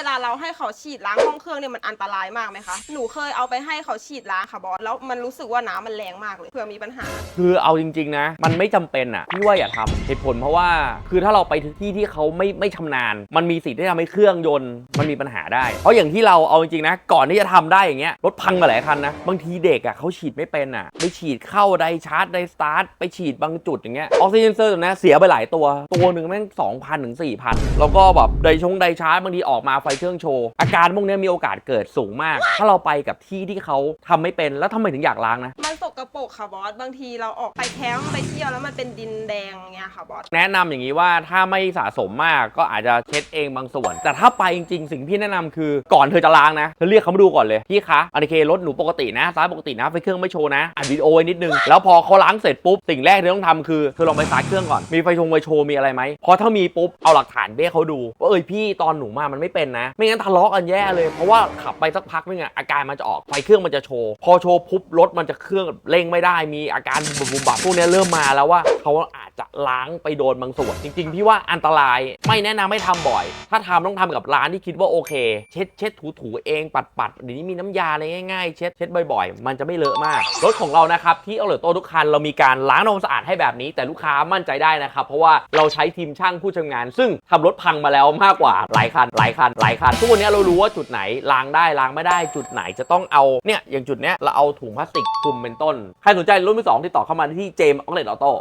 วลาเราให้เขาฉีดล้างห้องเครื่องเนี่ยมันอันตรายมากไหมคะ หนูเคยเอาไปให้เขาฉีดล้างค่ะบอส แล้วมันรู้สึกว่าน้ำมันแรงมากเลยเผื่อมีปัญหา คือเอาจริง ๆ นะ มันไม่จำเป็นอะพี่ว่าอย่าทำเหตุผลเพราะว่าคือถ้าเราไปที่ที่เขาไม่ไม่ชำนาญ มันมีสิทธิ์ที่จะทำให้เครื่องยนต์มันมีปัญหาได้ เพราะอย่างที่เราเอาจริงๆนะ ก่อนที่จะทำได้อย่างเงี้ยรถพังมาหลายคันนะบางทีเด็กอะเขาฉีดไม่เป็นอะไปฉีดเข้าไดชาร์จไดสตาร์ทไปฉีดบางจุดอย่างเงี้ยออกซิเจนเซอร์ตัวนี้เสียไปหลายตัวตัวหนึ่งแม่ง2,000ถึง4,000แล้วก็แบบไดชงไดชาร์จบางทีออกมาไฟเครื่องโชว์ อาการพวกเนี้ยมีโอกาสเกิดสูงมาก ถ้าเราไปกับที่ที่เขาทำไม่เป็นแล้วทำไมถึงอยากล้างนะ มันสกรปร กค่ะบอส บางทีเราออกไปแคมป์ไปเที่ยวแล้วมันเป็นดินแดงเงี้ยค่ะบอส แนะนำอย่างนี้ว่าถ้าไม่สะสมมากก็อาจจะเช็ดเองบางส่วน แต่ถ้าไปจริงๆ สิ่งที่แนะนำคือก่อนเธอจะล้างนะเธอเรียกเขามาดูก่อนเลยพี่คะอันเครถหนูปกตินะซ้ายปกตินะไฟเครื่องไม่โชว์นะอัดวิดีโอไว้นิดนึงแล้วพอเขาล้างเสร็จปุ๊บสิ่งแรกที่เธอต้องทำคือเธอลองไปสตาร์ทเครื่องก่อนมีไฟชงไฟโชว์มีอะไรไหมพอถ้ามีปุ๊บเอาหลักฐานเบ้เขาดูว่าเอ้ยพี่ตอนหนูมามันไม่เป็นนะ ไม่งั้นทะเลาะกันแย่เลยเพราะว่าขับไปสักพักนึงอะอาการมันจะออกไฟเครื่องมันจะโชว์พอโชว์ปุ๊บรถมันจะเครื่องเร่งไม่ได้มีอาการบุบบับพวกนี้เริ่มมาแล้วว่าเขาอาจ จะล้างไปโดนบางส่วน จริง ๆ พี่ว่าอันตรายไม่แนะนำให้ทำบ่อย ถ้าทำต้องทำกับร้านที่คิดว่าโอเค เช็ดเช็ดถูถูเองปัดปัดเดี๋ยวนี้มีน้ำยาอะไรง่ายๆ เช็ดเช็ดบ่อยๆ มันจะไม่เลอะมาก รถของเรานะครับที่เอาเหลือโตทุกคันเรามีการล้างทำความสะอาดให้แบบนี้ แต่ลูกค้ามั่นใจได้นะครับเพราะว่าเราใช้ทีมช่างผู้ชำนาญ ซึ่งทำรถพังมาแล้วมากกว่าหลายคันหลายคันหลายคันทุกวันนี้เรารู้ว่าจุดไหนล้างได้ล้างไม่ได้จุดไหนจะต้องเอาเนี่ยอย่างจุดเนี้ยเราเอาถุงพลาสติกคลุมเป็นต้นใครสนใจรุ่นที่สองติดต่อเข้ามาที่เจมส์ออเลตออโต้